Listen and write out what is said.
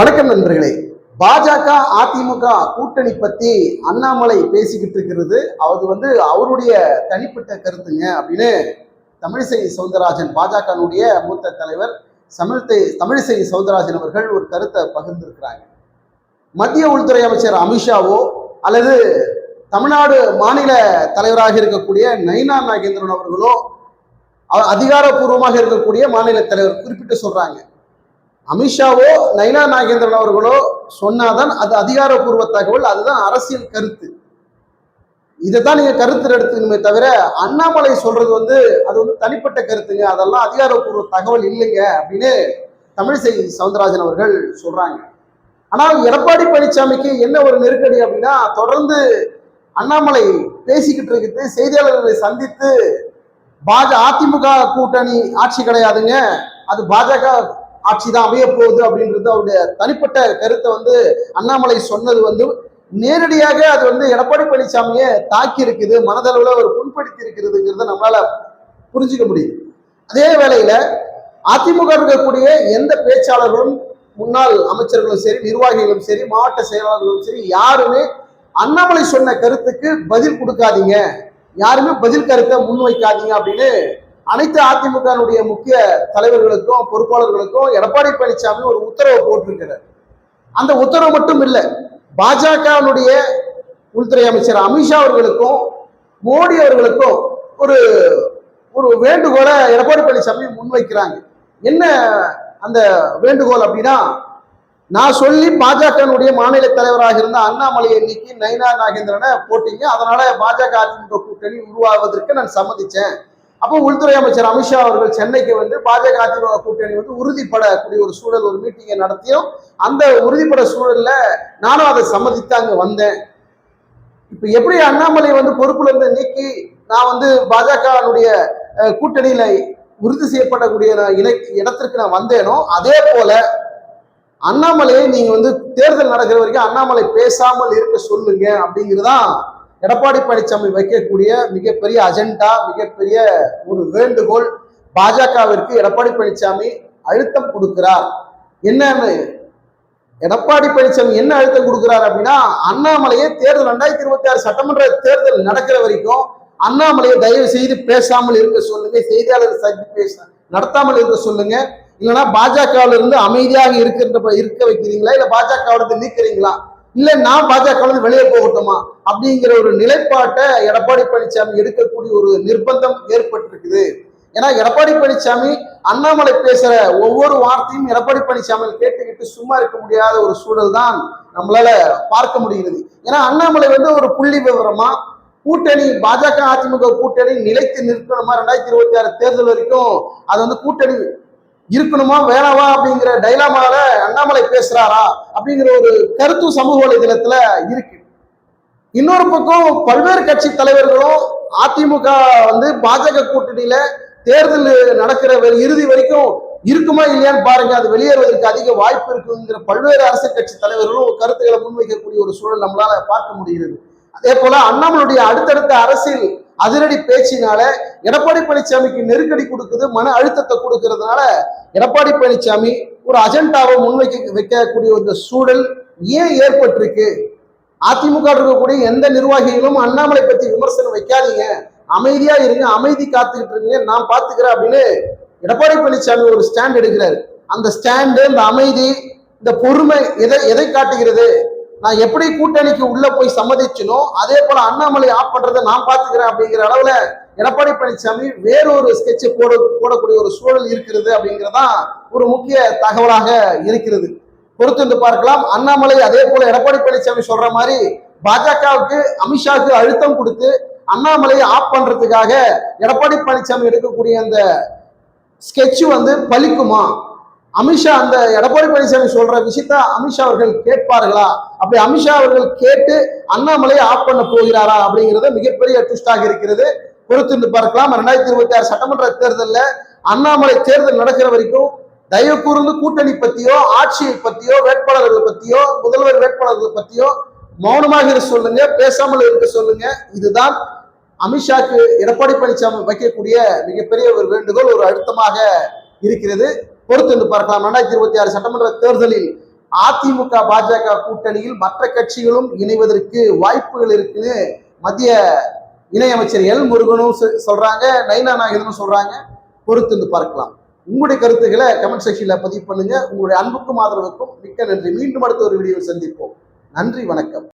வணக்கம் நண்பர்களே. பாஜக அதிமுக கூட்டணி பத்தி அண்ணாமலை பேசிக்கிட்டு இருக்கிறது. அது வந்து அவருடைய தனிப்பட்ட கருத்துங்க அப்படின்னு தமிழிசை சவுந்தரராஜன் பாஜகனுடைய மூத்த தலைவர் தமிழ்த்தை தமிழிசை சவுந்தரராஜன் அவர்கள் ஒரு கருத்தை பகிர்ந்திருக்கிறாங்க. மத்திய உள்துறை அமைச்சர் அமித்ஷாவோ அல்லது தமிழ்நாடு மாநில தலைவராக இருக்கக்கூடிய நயினா நாகேந்திரன் அவர்களோ அதிகாரப்பூர்வமாக இருக்கக்கூடிய மாநில தலைவர் குறிப்பிட்டு சொல்றாங்க. அமித்ஷாவோ நயினா நாகேந்திரன் அவர்களோ சொன்னாதான் அது அதிகாரப்பூர்வ தகவல் அதுதான் அரசியல் கருத்து. இதை தான் நீங்க கருத்து எடுத்துக்கணுமே தவிர அண்ணாமலை சொல்றது வந்து அது வந்து தனிப்பட்ட கருத்துங்க. அதெல்லாம் அதிகாரப்பூர்வ தகவல் இல்லைங்க அப்படின்னு தமிழிசை சவுந்தரராஜன் அவர்கள் சொல்றாங்க. ஆனால் எடப்பாடி பழனிசாமிக்கு என்ன ஒரு நெருக்கடி அப்படின்னா தொடர்ந்து அண்ணாமலை பேசிக்கிட்டு இருக்குது. செய்தியாளர்களை சந்தித்து பாஜ அதிமுக கூட்டணி ஆட்சி கிடையாதுங்க. அது பாஜக ஆட்சி தான் அமைய போகுது அப்படின்றது அவருடைய தனிப்பட்ட கருத்தை வந்து அண்ணாமலை சொன்னது வந்து நேரடியாக அது வந்து எடப்பாடி பழனிசாமியை தாக்கி இருக்குது மனதளவுல ஒரு புண்படுத்தி இருக்கிறதுங்கிறத நம்மளால புரிஞ்சுக்க முடியுது. அதே வேளையில அதிமுக இருக்கக்கூடிய எந்த பேச்சாளர்களும் முன்னாள் அமைச்சர்களும் சரி நிர்வாகிகளும் சரி மாவட்ட செயலாளர்களும் சரி யாருமே அண்ணாமலை சொன்ன கருத்துக்கு பதில் கொடுக்காதீங்க. யாருமே பதில் கருத்தை முன்வைக்காதீங்க அப்படின்னு அனைத்து அதிமுகனுடைய முக்கிய தலைவர்களுக்கும் பொறுப்பாளர்களுக்கும் எடப்பாடி பழனிசாமி ஒரு உத்தரவு போட்டிருக்கிறார். அந்த உத்தரவு மட்டும் இல்லை பாஜகவினுடைய உள்துறை அமைச்சர் அமித்ஷா அவர்களுக்கும் மோடி அவர்களுக்கும் ஒரு ஒரு வேண்டுகோளை எடப்பாடி பழனிசாமி முன்வைக்கிறாங்க. என்ன அந்த வேண்டுகோள் அப்படின்னா நான் சொல்லி பாஜகனுடைய மாநில தலைவராக இருந்த அண்ணாமலையை நீக்கி நயினா நாகேந்திரனை போட்டீங்க அதனால பாஜக அதிமுக கூட்டணி உருவாவதற்கு நான் சம்மதிச்சேன். அப்போ உள்துறை அமைச்சர் அமித்ஷா அவர்கள் சென்னைக்கு வந்து பாஜக அதிமுக கூட்டணி வந்து உறுதிப்படக்கூடிய ஒரு சூழல் ஒரு மீட்டிங்கை நடத்தியும் அந்த உறுதிப்பட சூழல்ல நானும் அதை சம்மதித்து அங்கே வந்தேன். இப்போ எப்படி அண்ணாமலை வந்து பொறுப்புல இருந்து நீக்கி நான் வந்து பாஜகனுடைய கூட்டணியில உறுதி செய்யப்படக்கூடிய நான் இடத்திற்கு நான் வந்தேனோ அதே போல அண்ணாமலையை நீங்க வந்து தேர்தல் நடக்கிற வரைக்கும் அண்ணாமலை பேசாமல் இருக்க சொல்லுங்க அப்படிங்கிறதான் எடப்பாடி பழனிசாமி வைக்கக்கூடிய மிகப்பெரிய அஜெண்டா மிகப்பெரிய ஒரு வேண்டுகோள் பாஜகவிற்கு எடப்பாடி பழனிசாமி அழுத்தம் கொடுக்கிறார். என்னன்னு எடப்பாடி பழனிசாமி என்ன அழுத்தம் கொடுக்கிறார் அப்படின்னா அண்ணாமலையை தேர்தல் ரெண்டாயிரத்தி இருபத்தி ஆறு சட்டமன்ற தேர்தல் நடக்கிற வரைக்கும் அண்ணாமலையை தயவு செய்து பேசாமல் இருக்க சொல்லுங்க செய்தியாளர் சந்திப்பு பேச நடத்தாமல் இருக்க சொல்லுங்க. இல்லைன்னா பாஜகவில் இருந்து அமைதியாக இருக்கின்ற இருக்க வைக்கிறீங்களா? இல்ல பாஜகவில இருந்து நீக்கிறீங்களா? இல்லை நான் பாஜக வெளியே போகட்டுமா? அப்படிங்கிற ஒரு நிலைப்பாட்டை எடப்பாடி பழனிசாமி எடுக்கக்கூடிய ஒரு நிர்பந்தம் ஏற்பட்டிருக்குது. ஏன்னா எடப்பாடி பழனிசாமி அண்ணாமலை பேசுற ஒவ்வொரு வார்த்தையும் எடப்பாடி பழனிசாமி கேட்டுக்கிட்டு சும்மா இருக்க முடியாத ஒரு சூழல் தான் நம்மளால பார்க்க முடிகிறது. ஏன்னா அண்ணாமலை வந்து ஒரு புள்ளி விவரமா கூட்டணி பாஜக அதிமுக கூட்டணி நிலைத்து நிற்கணுமா? ரெண்டாயிரத்தி இருபத்தி ஆறு தேர்தல் வரைக்கும் அது வந்து கூட்டணி இருக்கணுமா வேணாவா அப்படிங்கிற டைலாமால அண்ணாமலை பேசுறாரா அப்படிங்கிற ஒரு கருத்து சமூக வலைதளத்துல இருக்கு. இன்னொரு பக்கம் பல்வேறு கட்சி தலைவர்களும் அதிமுக வந்து பாஜக கூட்டணியில தேர்தல் நடக்கிற இறுதி வரைக்கும் இருக்குமா இல்லையான்னு பாருங்க. அது வெளியேறுவதற்கு அதிக வாய்ப்பு இருக்குங்கிற பல்வேறு அரசியல் கட்சி தலைவர்களும் கருத்துக்களை முன்வைக்கக்கூடிய ஒரு சூழல் நம்மளால பார்க்க முடிகிறது. அதே போல அண்ணாமலுடைய அடுத்தடுத்த அரசியல் அதிரடி பேச்சினால எடப்பாடி பழனிசாமிக்கு நெருக்கடி கொடுக்குது மன அழுத்தத்தை கொடுக்கறதுனால எடப்பாடி பழனிசாமி ஒரு அஜெண்டாவை முன்வைக்க வைக்கக்கூடிய இந்த சூழல் ஏன் ஏற்பட்டிருக்கு? அதிமுக இருக்கக்கூடிய எந்த நிர்வாகிகளும் அண்ணாமலை பத்தி விமர்சனம் வைக்காதீங்க. அமைதியா இருங்க அமைதி காத்துக்கிட்டு இருங்க நான் பாத்துக்கிறேன் அப்படின்னு எடப்பாடி பழனிசாமி ஒரு ஸ்டாண்ட் எடுக்கிறாரு. அந்த ஸ்டாண்டு இந்த அமைதி இந்த பொறுமை எதை எதை காட்டுகிறது? நான் எப்படி கூட்டணிக்கு உள்ள போய் சம்மதிச்சனோ அதே போல அண்ணாமலை ஆஃப் பண்றதை நான் பாத்துக்கிறேன் அப்படிங்கிற அளவுல எடப்பாடி பழனிசாமி வேறொரு ஸ்கெட்சை போட போடக்கூடிய ஒரு சூழல் இருக்கிறது அப்படிங்கிறதா ஒரு முக்கிய தகவலாக இருக்கிறது. பொறுத்து வந்து பார்க்கலாம். அண்ணாமலை அதே போல எடப்பாடி பழனிசாமி சொல்ற மாதிரி பாஜகவுக்கு அமித்ஷாவுக்கு அழுத்தம் கொடுத்து அண்ணாமலையை ஆஃப் பண்றதுக்காக எடப்பாடி பழனிசாமி எடுக்கக்கூடிய அந்த ஸ்கெட்ச் வந்து பலிக்குமா? அமித்ஷா அந்த எடப்பாடி பழனிசாமி சொல்ற விஷயத்த அமித்ஷா அவர்கள் கேட்பார்களா? அப்படி அமித்ஷா அவர்கள் கேட்டு அண்ணாமலையை ஆஃப் பண்ண போகிறாரா அப்படிங்கிறது மிகப்பெரிய ட்விஸ்டாக இருக்கிறது. பொறுத்து இருந்து பார்க்கலாம். ரெண்டாயிரத்தி இருபத்தி ஆறு சட்டமன்ற தேர்தலில் அண்ணாமலை தேர்தல் நடக்கிற வரைக்கும் தயவு கூர்ந்து கூட்டணி பத்தியோ ஆட்சியை பத்தியோ வேட்பாளர்கள் பத்தியோ முதல்வர் வேட்பாளர்கள் பத்தியோ மௌனமாக இருக்க சொல்லுங்க. பேசாமல் இருக்க சொல்லுங்க. இதுதான் அமித்ஷாக்கு எடப்பாடி பழனிசாமி வைக்கக்கூடிய மிகப்பெரிய ஒரு வேண்டுகோள் ஒரு அழுத்தமாக இருக்கிறது. பொறுத்து வந்து பார்க்கலாம். ரெண்டாயிரத்தி இருபத்தி ஆறு சட்டமன்ற தேர்தலில் அதிமுக பாஜக கூட்டணியில் மற்ற கட்சிகளும் இணைவதற்கு வாய்ப்புகள் இருக்குன்னு மத்திய இணையமைச்சர் எல் முருகனும் சொ- சொல்றாங்க. நைனா நாகேந்திரனும் சொல்றாங்க. பொறுத்து வந்து பார்க்கலாம். உங்களுடைய கருத்துக்களை கமெண்ட் செக்ஷன்ல பதிவு பண்ணுங்க. உங்களுடைய அன்புக்கும் ஆதரவுக்கும் மிக்க நன்றி. மீண்டும் அடுத்த ஒரு வீடியோவில் சந்திப்போம். நன்றி வணக்கம்.